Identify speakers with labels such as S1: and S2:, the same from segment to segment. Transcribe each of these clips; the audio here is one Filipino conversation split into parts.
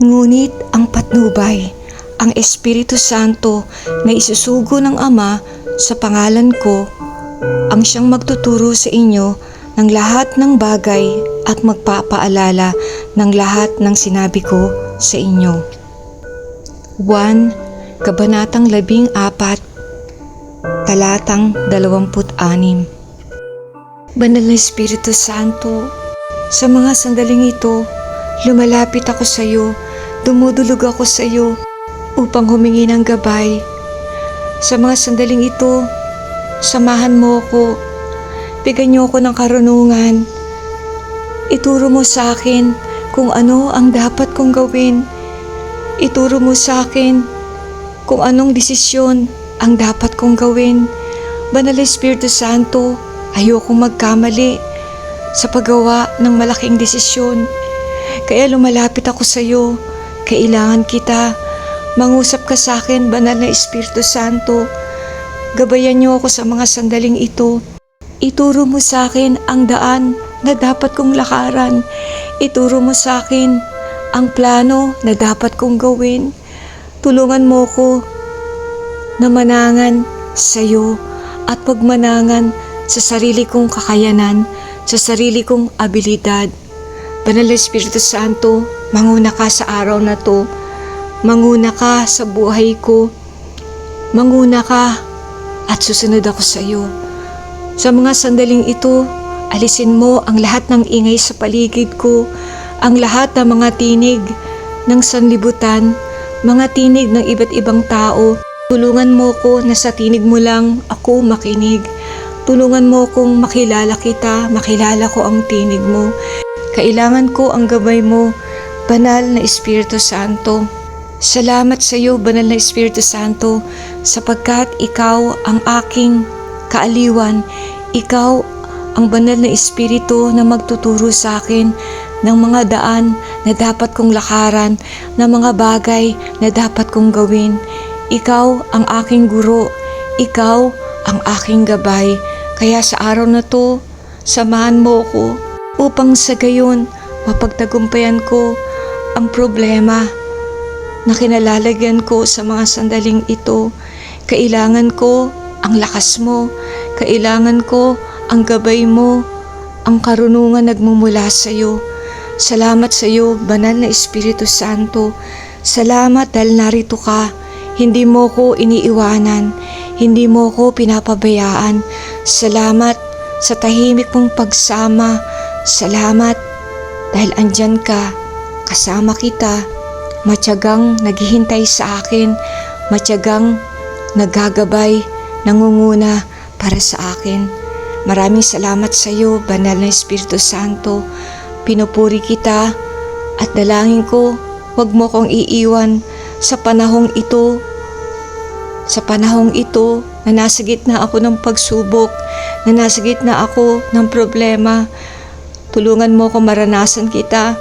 S1: Ngunit ang patnubay, ang Espiritu Santo na isusugo ng Ama sa pangalan ko, ang siyang magtuturo sa inyo ng lahat ng bagay at magpapaalala ng lahat ng sinabi ko sa inyo. 1. Kabanatang 14 Talatang 26 Banal na Espiritu Santo, sa mga sandaling ito, lumalapit ako sa iyo, dumudulog ako sa iyo upang humingi ng gabay. Sa mga sandaling ito, samahan mo ako, bigyan niyo ako ng karunungan. Ituro mo sa akin kung ano ang dapat kong gawin. Ituro mo sa akin kung anong desisyon ang dapat kong gawin. Banal na Espiritu Santo, ayokong magkamali sa paggawa ng malaking desisyon. Kaya lumalapit ako sa iyo. Kailangan kita. Mangusap ka sa akin, Banal na Espiritu Santo. Gabayan niyo ako sa mga sandaling ito. Ituro mo sa akin ang daan na dapat kong lakaran. Ituro mo sa akin ang plano na dapat kong gawin. Tulungan mo ko na manangan sa iyo at pagmanangan sa sarili kong kakayanan, sa sarili kong abilidad. Banal na Espiritu Santo, manguna ka sa araw na to. Manguna ka sa buhay ko. Manguna ka at susunod ako sa iyo. Sa mga sandaling ito, alisin mo ang lahat ng ingay sa paligid ko, ang lahat ng mga tinig ng sanlibutan, mga tinig ng iba't ibang tao. Tulungan mo ko na sa tinig mo lang ako makinig. Tulungan mo kong makilala kita, makilala ko ang tinig mo. Kailangan ko ang gabay mo, Banal na Espiritu Santo. Salamat sa iyo, Banal na Espiritu Santo, sapagkat ikaw ang aking kaaliwan. Ikaw ang banal na Espiritu na magtuturo sa akin ng mga daan na dapat kong lakaran, ng mga bagay na dapat kong gawin. Ikaw ang aking guro. Ikaw ang aking gabay. Kaya sa araw na to, samahan mo ko upang sa gayon mapagtagumpayan ko ang problema na kinalalagyan ko sa mga sandaling ito. Kailangan ko ang lakas mo. Kailangan ko ang gabay mo, ang karunungan nagmumula sa iyo. Salamat sa iyo, Banal na Espiritu Santo. Salamat dahil narito ka. Hindi mo ko iniiwanan. Hindi mo ko pinapabayaan. Salamat sa tahimik mong pagsama. Salamat dahil andyan ka. Kasama kita. Matyagang naghihintay sa akin. Matyagang nagagabay, nangunguna para sa akin. Maraming salamat sa iyo, Banal na Espiritu Santo. Pinupuri kita at dalangin ko, huwag mo kong iiwan sa panahong ito. Sa panahong ito na nasa gitna ako ng pagsubok, na nasa gitna ako ng problema. Tulungan mo ko maranasan kita.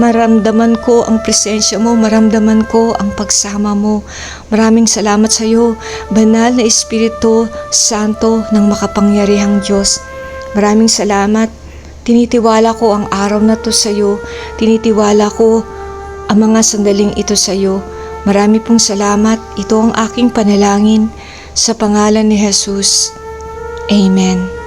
S1: Maramdaman ko ang presensya mo, maramdaman ko ang pagsama mo. Maraming salamat sa iyo, banal na Espiritu Santo ng makapangyarihang Diyos. Maraming salamat. Tinitiwala ko ang araw na to sa iyo. Tinitiwala ko ang mga sandaling ito sa iyo. Marami pong salamat. Ito ang aking panalangin sa pangalan ni Jesus. Amen.